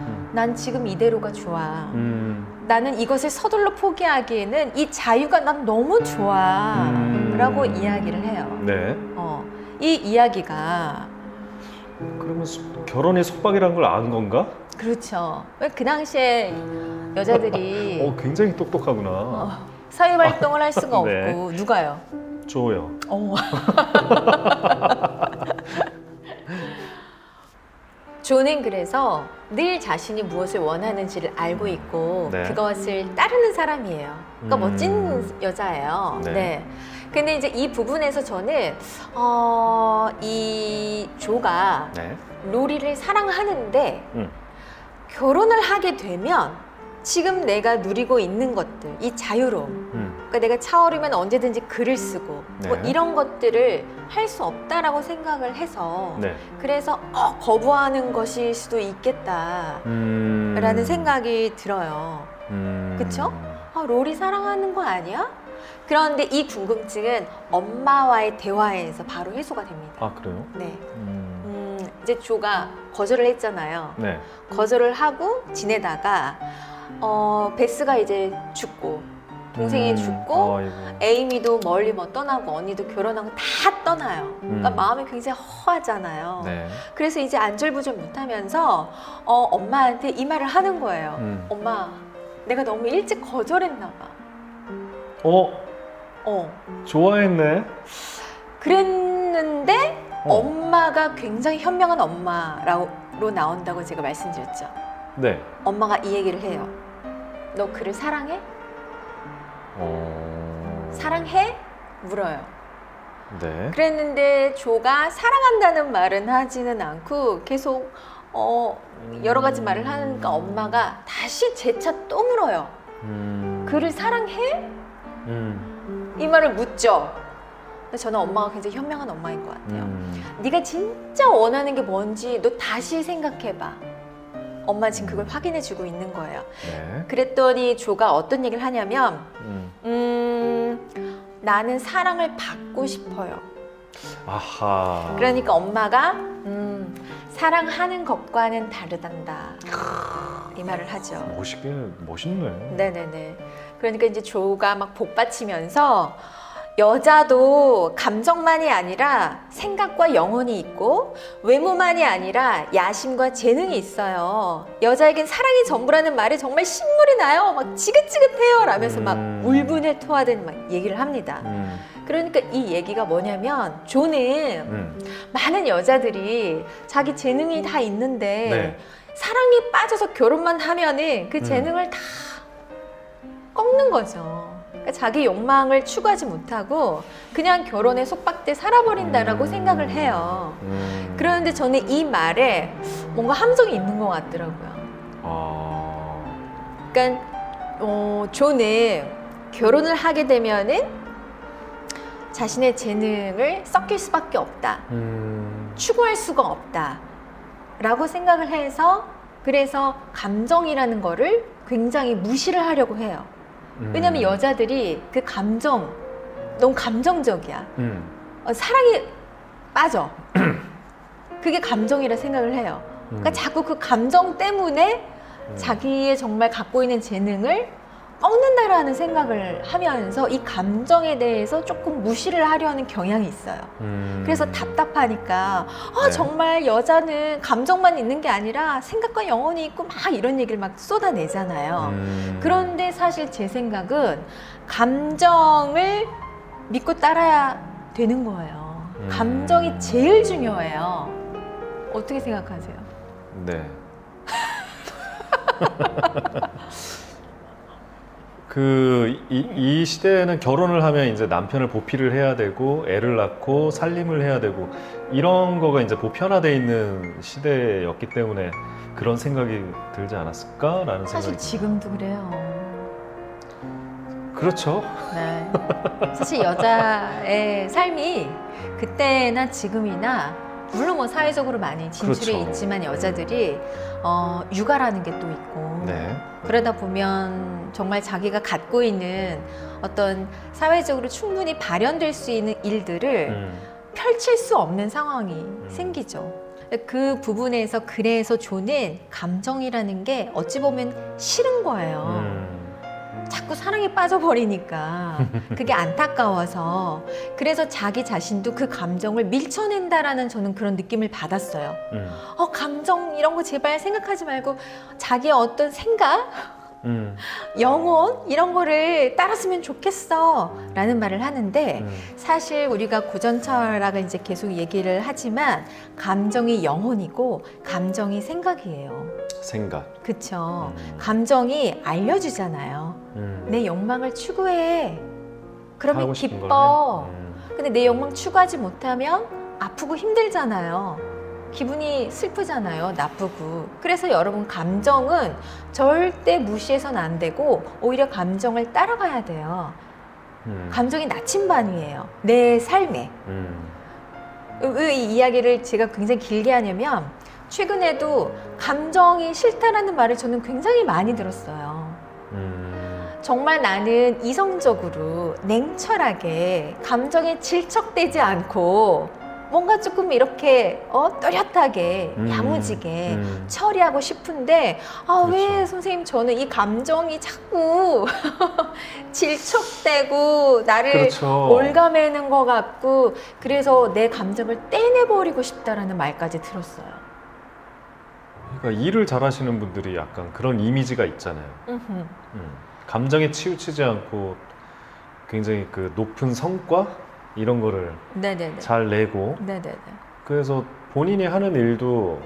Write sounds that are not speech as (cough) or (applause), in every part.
음. 난 지금 이대로가 좋아. 음. 나는 이것을 서둘러 포기하기에는 이 자유가 난 너무 좋아. 음. 라고 이야기를 해요. 네. 어, 이 이야기가 그러면 소- 결혼이 속박이란 걸안 건가? 그렇죠. 왜 그 당시에 여자들이 (laughs) 어, 굉장히 똑똑하구나. 어, 사회 활동을 할 수가 (laughs) 네. 없고 누가요? 좋아요. 어. (laughs) 조는 그래서 늘 자신이 무엇을 원하는지를 알고 있고 네. 그것을 따르는 사람이에요. 그러니까 음. 멋진 여자예요. 네. 네. 근데 이제 이 부분에서 저는 어, 이 조가 네. 로리를 사랑하는데 음. 결혼을 하게 되면 지금 내가 누리고 있는 것들, 이 자유로움, 음. 그러니까 내가 차오르면 언제든지 글을 쓰고 뭐 네. 이런 것들을 할 수 없다라고 생각을 해서 네. 그래서 어, 거부하는 것일 수도 있겠다라는 음. 생각이 들어요. 음. 그쵸? 아, 로리 사랑하는 거 아니야? 그런데 이 궁금증은 엄마와의 대화에서 바로 해소가 됩니다. 아, 그래요? 네. 음. 음, 이제 조가 거절을 했잖아요. 네. 거절을 하고 지내다가 어, 베스가 이제 죽고 동생이 음. 죽고 아이고. 에이미도 멀리 뭐 떠나고 언니도 결혼하고 다 떠나요. 그러니까 음. 마음이 굉장히 허하잖아요. 네. 그래서 이제 안절부절 못하면서 어, 엄마한테 이 말을 하는 거예요. 음. 엄마, 내가 너무 일찍 거절했나 봐. 어, 어. 좋아했네. 그랬는데 어. 엄마가 굉장히 현명한 엄마로 나온다고 제가 말씀드렸죠. 네. 엄마가 이 얘기를 해요. 너 그를 사랑해? 어. 사랑해? 물어요. 네. 그랬는데 조가 사랑한다는 말은 하지는 않고 계속 어, 여러 가지 말을 하니까 엄마가 다시 재차 또 물어요. 음. 그를 사랑해? 음. 이 말을 묻죠. 근데 저는 엄마가 굉장히 현명한 엄마인 것 같아요. 음. 네가 진짜 원하는 게 뭔지 너 다시 생각해봐. 엄마 지금 그걸 확인해 주고 있는 거예요. 네. 그랬더니 조가 어떤 얘기를 하냐면, 음. 음, 나는 사랑을 받고 싶어요. 아하. 그러니까 엄마가 음, 사랑하는 것과는 다르단다. 이 말을 하죠. 멋있게 멋있네. 네네네. 그러니까 이제 조가 막 복받치면서 여자도 감정만이 아니라 생각과 영혼이 있고 외모만이 아니라 야심과 재능이 있어요. 여자에겐 사랑이 전부라는 말에 정말 신물이 나요. 막 지긋지긋해요. 라면서 막 음. 울분을 토하듯 막 얘기를 합니다. 음. 그러니까 이 얘기가 뭐냐면 조는 음. 많은 여자들이 자기 재능이 다 있는데 네. 사랑에 빠져서 결혼만 하면은 그 음. 재능을 다 꺾는 거죠. 그러니까 자기 욕망을 추구하지 못하고 그냥 결혼에 속박돼 살아버린다라고 음. 생각을 해요. 음. 그런데 저는 이 말에 뭔가 함정이 있는 것 같더라고요. 아. 그러니까 어, 조는 결혼을 하게 되면은 자신의 재능을 섞일 수밖에 없다. 음. 추구할 수가 없다. 라고 생각을 해서 그래서 감정이라는 거를 굉장히 무시를 하려고 해요. 왜냐면 음. 여자들이 그 감정, 너무 감정적이야. 음. 어, 사랑에 빠져. (clears throat) 그게 감정이라 생각을 해요. 그러니까 음. 자꾸 그 감정 때문에 음. 자기의 정말 갖고 있는 재능을 꺾는다라는 생각을 하면서 이 감정에 대해서 조금 무시를 하려는 경향이 있어요. 음. 그래서 답답하니까 아 네. 정말 여자는 감정만 있는 게 아니라 생각과 영혼이 있고 막 이런 얘기를 막 쏟아내잖아요. 음. 그런데 사실 제 생각은 감정을 믿고 따라야 되는 거예요. 음. 감정이 제일 중요해요. 어떻게 생각하세요? 네. (laughs) 그, 이, 이 시대에는 결혼을 하면 이제 남편을 보필을 해야 되고, 애를 낳고, 살림을 해야 되고, 이런 거가 이제 보편화돼 있는 시대였기 때문에 그런 생각이 들지 않았을까라는 사실 생각이. 지금도 그래요. 그렇죠. 네. 사실 여자의 삶이 그때나 지금이나 물론 뭐 사회적으로 많이 진출해 그렇죠. 있지만 여자들이 어, 육아라는 게 또 있고 네. 그러다 보면 정말 자기가 갖고 있는 어떤 사회적으로 충분히 발현될 수 있는 일들을 음. 펼칠 수 없는 상황이 생기죠. 그 부분에서 그래서 조는 감정이라는 게 어찌 보면 싫은 거예요. 음. 자꾸 사랑에 빠져버리니까 그게 안타까워서 그래서 자기 자신도 그 감정을 밀쳐낸다라는 저는 그런 느낌을 받았어요. 음. 어 감정 이런 거 제발 생각하지 말고 자기의 어떤 생각, 음. 영혼 이런 거를 따랐으면 좋겠어 라는 말을 하는데 음. 사실 우리가 고전 철학을 이제 계속 얘기를 하지만 감정이 영혼이고 감정이 생각이에요. 생각. 그쵸? 음. 감정이 알려주잖아요. 음. 내 욕망을 추구해. 그러면 기뻐. 음. 근데 내 욕망 추구하지 못하면 아프고 힘들잖아요. 기분이 슬프잖아요. 나쁘고. 그래서 여러분 감정은 절대 무시해서는 안 되고 오히려 감정을 따라가야 돼요. 음. 감정이 나침반이에요. 내 삶에. 음. 왜이 이야기를 제가 굉장히 길게 하냐면 최근에도 감정이 싫다라는 말을 저는 굉장히 많이 들었어요. 음. 정말 나는 이성적으로 냉철하게 감정에 질척대지 않고 뭔가 조금 이렇게 어 또렷하게 음. 야무지게 음. 처리하고 싶은데 아왜 그렇죠. 선생님 저는 이 감정이 자꾸 (laughs) 질척대고 나를 그렇죠. 올가매는 것 같고 그래서 내 감정을 떼내버리고 싶다라는 말까지 들었어요. 그러니까 일을 잘하시는 분들이 약간 그런 이미지가 있잖아요. 음. 감정에 치우치지 않고 굉장히 그 높은 성과 이런 거를 네네네. 잘 내고 네네네. 그래서 본인이 하는 일도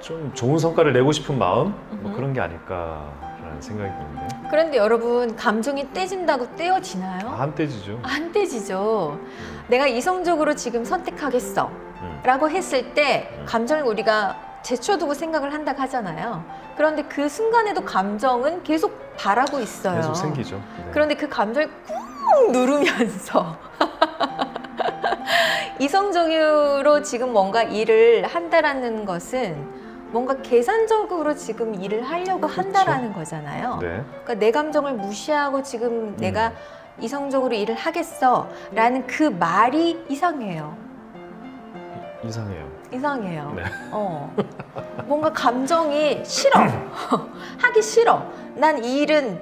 좀 좋은 성과를 내고 싶은 마음 뭐. 그런 게 아닐까라는 생각이 드는데 그런데 여러분 감정이 떼진다고 떼어지나요? 안 떼지죠. 안 떼지죠. 음. 내가 이성적으로 지금 선택하겠어 음. 라고 했을 때 음. 감정을 우리가 제쳐두고 생각을 한다고 하잖아요. 그런데 그 순간에도 감정은 계속 바라고 있어요. 계속 생기죠. 네. 그런데 그 감정을 꾹 누르면서 (laughs) 이성적으로 지금 뭔가 일을 한다라는 것은 뭔가 계산적으로 지금 일을 하려고. 한다라는 거잖아요. 네. 그러니까 내 감정을 무시하고 지금 내가 음. 이성적으로 일을 하겠어라는 그 말이 이상해요. 이상해요. 이상해요. 네. 어. 뭔가 감정이 싫어. (laughs) 하기 싫어. 난 이 일은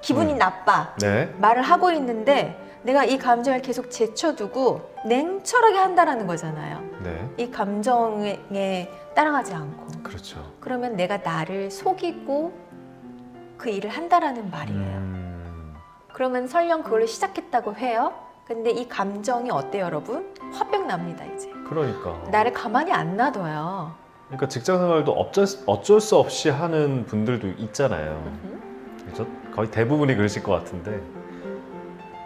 기분이 음. 나빠. 네. 말을 하고 있는데 내가 이 감정을 계속 제쳐두고 냉철하게 한다라는 거잖아요. 네. 이 감정에 따라가지 않고. 그렇죠. 그러면 내가 나를 속이고 그 일을 한다라는 말이에요. 음. 그러면 설령 그걸로 시작했다고 해요. 근데 이 감정이 어때요, 여러분? 화병 납니다, 이제. 그러니까. 나를 가만히 안 놔둬요. 그러니까 직장 생활도 어쩔, 수- 어쩔 수 없이 하는 분들도 있잖아요. 음흠. 그죠? 거의 대부분이 그러실 것 같은데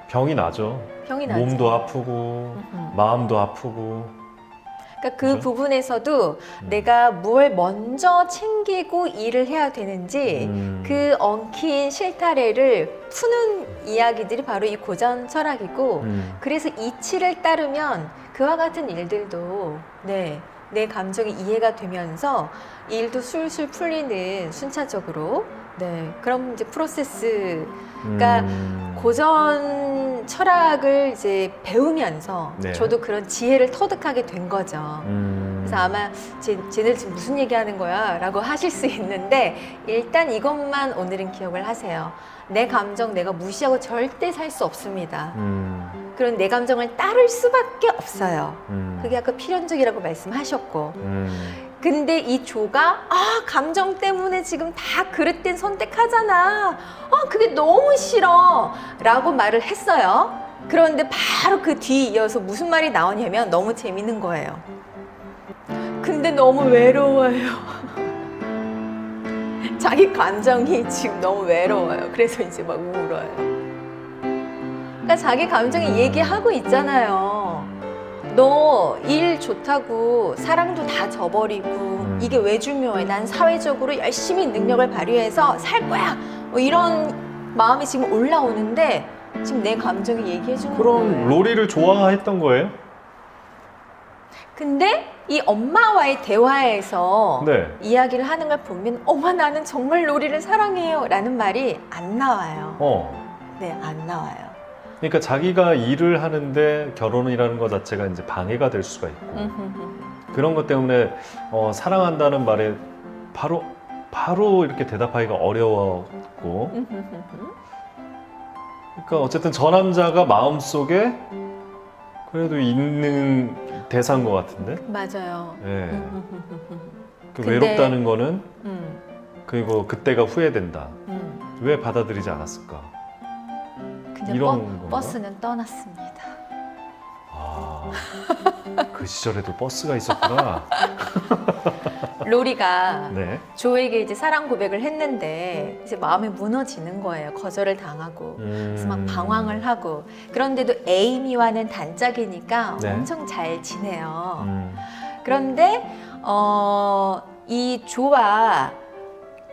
병이 나죠. 병이 나죠. 몸도 아프고. 마음도 아프고. 그러니까 그 그죠? 부분에서도 음. 내가 뭘 먼저 챙기고 일을 해야 되는지 음. 그 엉킨 실타래를 푸는 이야기들이 바로 이 고전 철학이고 음. 그래서 이치를 따르면 그와 같은 일들도 네, 내 감정이 이해가 되면서 일도 술술 풀리는 순차적으로 네, 그런 이제 프로세스 그러니까 음. 고전 철학을 이제 배우면서 네. 저도 그런 지혜를 터득하게 된 거죠. 음. 그래서 아마 쟤, 쟤들 지금 무슨 얘기하는 거야? 라고 하실 수 있는데 일단 이것만 오늘은 기억을 하세요. 내 감정 내가 무시하고 절대 살 수 없습니다. 음. 그런 내 감정을 따를 수밖에 없어요. 음. 그게 아까 필연적이라고 말씀하셨고. 음. 근데 이 조가 아 감정 때문에 지금 다 그릇된 선택하잖아. 아 그게 너무 싫어. 라고 말을 했어요. 그런데 바로 그 뒤 이어서 무슨 말이 나오냐면 너무 재밌는 거예요. 근데 너무 외로워요. (laughs) 자기 감정이 지금 너무 외로워요. 그래서 이제 막 울어요. 그러니까 자기 감정이 얘기하고 있잖아요. 너 일 좋다고 사랑도 다 저버리고 이게 왜 중요해? 난 사회적으로 열심히 능력을 발휘해서 살 거야. 뭐 이런 마음이 지금 올라오는데 지금 내 감정이 얘기해 주는 그럼 거예요. 로리를 좋아했던 거예요? 근데 이 엄마와의 대화에서 네. 이야기를 하는 걸 보면 엄마 나는 정말 로리를 사랑해요 라는 말이 안 나와요. 어. 네, 안 나와요. 그러니까 자기가 일을 하는데 결혼이라는 것 자체가 이제 방해가 될 수가 있고. 그런 것 때문에 어, 사랑한다는 말에 바로 바로 이렇게 대답하기가 어려웠고. 그러니까 어쨌든 저 남자가 마음 속에 그래도 있는 대사인 것 같은데 맞아요. 예. 그 근데- 외롭다는 거는 음, 그리고 그때가 후회된다 음. 왜 받아들이지 않았을까 근데 이런 버, 건가? 버스는 떠났습니다. 아, 그 시절에도 버스가 있었구나 (laughs) 로리가 네. 조에게 이제 사랑 고백을 했는데 이제 마음이 무너지는 거예요. 거절을 당하고. 그래서 막 음. 방황을 하고 그런데도 에이미와는 단짝이니까 네. 엄청 잘 지내요. 음. 그런데 어, 이 조와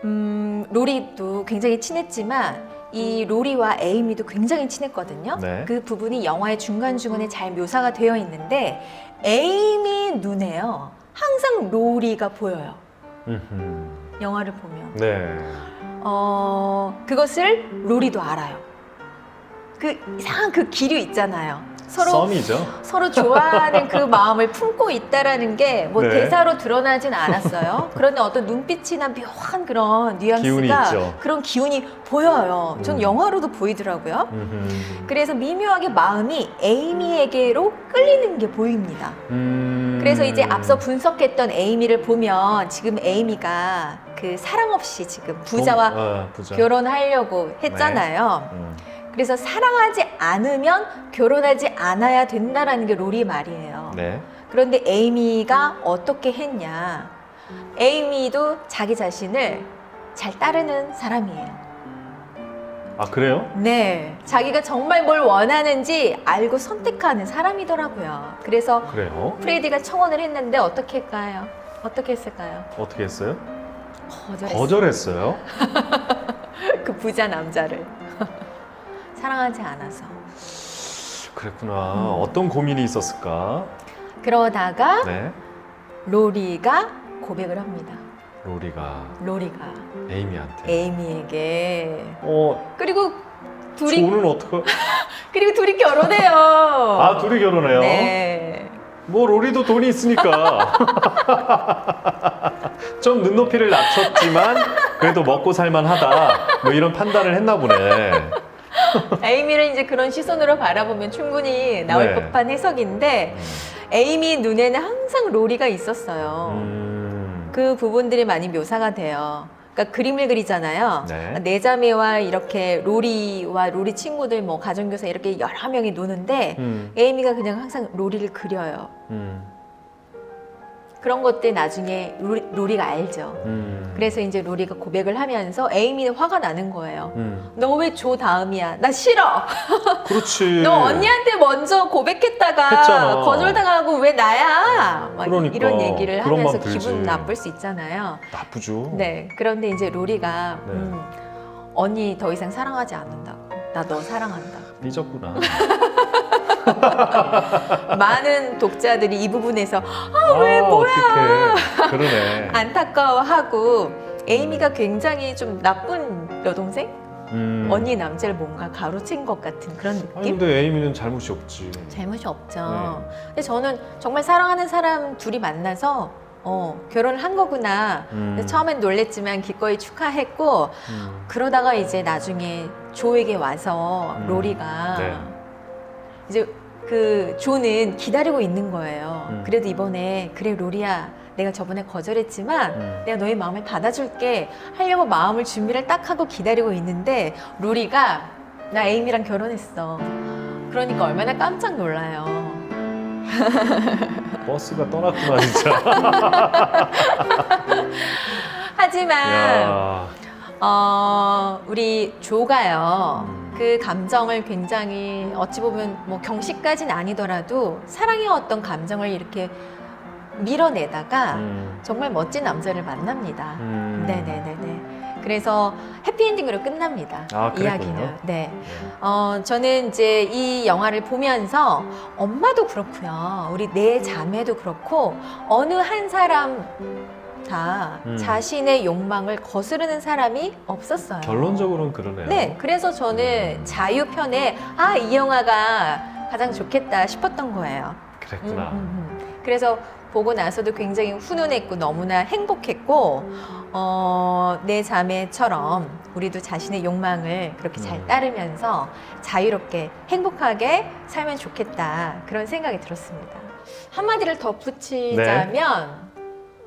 음, 로리도 굉장히 친했지만 이 로리와 에이미도 굉장히 친했거든요. 네. 그 부분이 영화의 중간중간에 잘 묘사가 되어 있는데 에이미 눈에요. 항상 로리가 보여요. 음흠. 영화를 보면. 네. 어, 그것을 로리도 알아요. 그 이상한 그 기류 있잖아요. 서로 썸이죠. 서로 좋아하는 그 마음을 품고 있다라는 게 뭐 네. 대사로 드러나진 않았어요. 그런데 어떤 눈빛이나 묘한 그런 기운이 뉘앙스가 있죠. 그런 기운이 보여요. 전 음. 영화로도 보이더라고요. 음흠. 그래서 미묘하게 마음이 에이미에게로 끌리는 게 보입니다. 음. 그래서 이제 앞서 분석했던 에이미를 보면 지금 에이미가 그 사랑 없이 지금 부자와 동- 아, 부자. 결혼하려고 했잖아요. 음. 그래서 사랑하지 않으면 결혼하지 않아야 된다라는 게 로리의 말이에요. 네. 그런데 에이미가 어떻게 했냐? 에이미도 자기 자신을 잘 따르는 사람이에요. 아 그래요? 네. 자기가 정말 뭘 원하는지 알고 선택하는 사람이더라고요. 그래서 그래요? 프레디가 청혼을 했는데 어떻게 할까요? 어떻게 했을까요? 어떻게 했어요? 거절했어요. 거절했어요? (laughs) 그 부자 남자를. 사랑하지 않아서. 그랬구나. 음. 어떤 고민이 있었을까? 그러다가 네. 로리가 고백을 합니다. 로리가 로리가 에이미한테. 에이미에게 어, 그리고 둘이 조는 어떡하? (laughs) 그리고 둘이 결혼해요. 아 둘이 결혼해요. 네. 뭐 로리도 돈이 있으니까 (laughs) 좀 눈높이를 낮췄지만 그래도 먹고 살만하다. 뭐 이런 판단을 했나 보네. (laughs) 에이미를 이제 그런 시선으로 바라보면 충분히 나올 네. 법한 해석인데 에이미 눈에는 항상 로리가 있었어요. 음. 그 부분들이 많이 묘사가 돼요. 그러니까 그림을 그리잖아요. 네. 내 자매와 이렇게 로리와 로리 친구들 뭐 가정교사 이렇게 여러 명이 노는데 음. 에이미가 그냥 항상 로리를 그려요. 음. 그런 것들 나중에 로리, 로리 가 알죠. 음. 그래서 이제 로리가 고백을 하면서 에이미는 화가 나는 거예요. 음. 너왜 조 다음이야? 나 싫어. (laughs) 그렇지. 너 언니한테 먼저 고백했다가 했잖아. 거절당하고 왜 나야? 막 그러니까. 이런 얘기를 하면서. 기분 나쁠 수 있잖아요. 나쁘죠. 네. 그런데 이제 로리가 네. 음, 언니 더 이상 사랑하지 않는다고. 나 너 사랑한다. 삐졌구나. (laughs) (laughs) 많은 독자들이 이 부분에서 아, 왜 뭐야? 어떡해. 그러네. (laughs) 안타까워하고 에이미가 굉장히 좀 나쁜 여동생? 음. 언니 남자를 뭔가 가로챈 것 같은 그런 아니 느낌? 근데 에이미는 잘못이 없지. 잘못이 없죠. 네. 근데 저는 정말 사랑하는 사람 둘이 만나서 어, 결혼을 한 거구나. 음. 처음엔 놀랬지만 기꺼이 축하했고 음. 그러다가 이제 나중에 조에게 와서 음. 로리가 네. 이제 그 조는 기다리고 있는 거예요. 음. 그래도 이번에 그래 로리야 내가 저번에 거절했지만 음. 내가 너의 마음을 받아줄게 하려고 마음을 준비를 딱 하고 기다리고 있는데 로리가 나 에이미랑 결혼했어. 그러니까 얼마나 깜짝 놀라요. (laughs) 버스가 떠났구나 진짜. 하지만 야. 어, 우리 조가요. 음. 그 감정을 굉장히 어찌 보면 뭐 경시까지는 아니더라도 사랑의 어떤 감정을 이렇게 밀어내다가 음. 정말 멋진 남자를 만납니다. 음. 네네네네. 그래서 해피엔딩으로 끝납니다. 아. 이야기는. 네. 네. 어, 저는 이제 이 영화를 보면서 엄마도 그렇고요. 우리 네 자매도 그렇고 어느 한 사람 자유로부터 음. 자신의 욕망을 거스르는 사람이 없었어요. 결론적으로는 그러네요. 네, 그래서 저는 자유 편에 아 이 영화가 가장 좋겠다 싶었던 거예요. 그랬구나. 음, 음, 음. 그래서 보고 나서도 굉장히 훈훈했고 너무나 행복했고 어, 내 자매처럼 우리도 자신의 욕망을 그렇게 잘 음. 따르면서 자유롭게 행복하게 살면 좋겠다 그런 생각이 들었습니다. 한마디를 덧붙이자면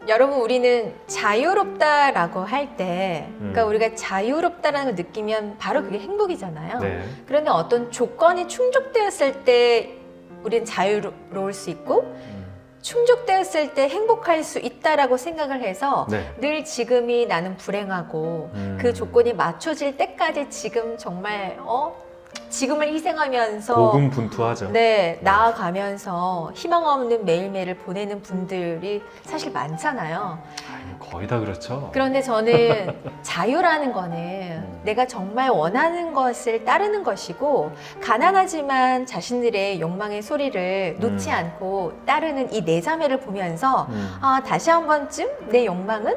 여러분 우리는 자유롭다라고 할 때 그러니까 음. 우리가 자유롭다라는 걸 느끼면 바로 그게 행복이잖아요. 네. 그런데 어떤 조건이 충족되었을 때 우리는 자유로울 수 있고 음. 충족되었을 때 행복할 수 있다라고 생각을 해서 네. 늘 지금이 나는 불행하고 음. 그 조건이 맞춰질 때까지 지금 정말 어 지금을 희생하면서 고군분투하죠. 네 나아가면서 희망 없는 매일매일을 보내는 분들이 사실 많잖아요. 아이고, 거의 다 그렇죠. 그런데 저는 (laughs) 자유라는 거는 음. 내가 정말 원하는 것을 따르는 것이고 가난하지만 자신들의 욕망의 소리를 놓지 음. 않고 따르는 이 내 자매를 보면서 음. 아 다시 한 번쯤 내 욕망은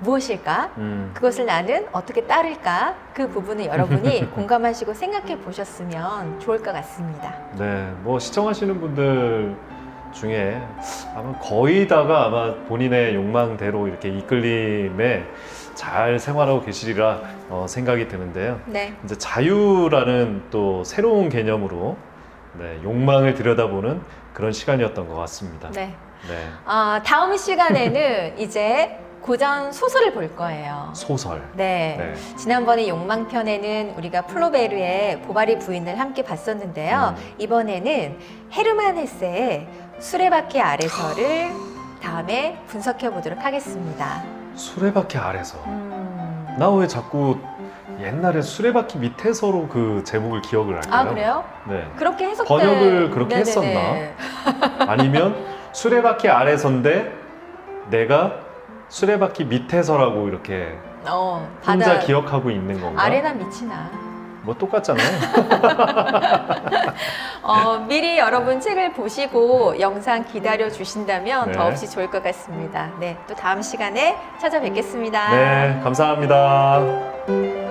무엇일까? 음. 그것을 나는 어떻게 따를까? 그 부분을 여러분이 (laughs) 공감하시고 생각해 보셨으면 좋을 것 같습니다. 네, 뭐 시청하시는 분들 중에 아마 거의 다가 아마 본인의 욕망대로 이렇게 이끌림에 잘 생활하고 계시리라 어, 생각이 드는데요. 네. 이제 자유라는 또 새로운 개념으로 네, 욕망을 들여다보는 그런 시간이었던 것 같습니다. 네. 네, 아, 다음 시간에는 이제 고전 소설을 볼 거예요. 소설. 네. 네. 지난번에 욕망편에는 우리가 플로베르의 보바리 부인을 함께 봤었는데요. 음. 이번에는 헤르만 헤세의 수레바퀴 아래서를 다음에 분석해 보도록 하겠습니다. 수레바퀴 아래서. 음. 나 왜 자꾸 옛날에 수레바퀴 밑에서로 그 제목을 기억을 할까요? 아 그래요? 네. 그렇게 해석 번역을 그렇게 (laughs) 아니면 수레바퀴 아래선데 내가 수레바퀴 밑에서라고 이렇게 어, 혼자 기억하고 있는 건가? 아래나 밑이나. 뭐 똑같잖아요. (laughs) 어, 미리 여러분 책을 보시고 영상 기다려 주신다면 네. 더없이 좋을 것 같습니다. 네, 또 다음 시간에 찾아뵙겠습니다. 네, 감사합니다.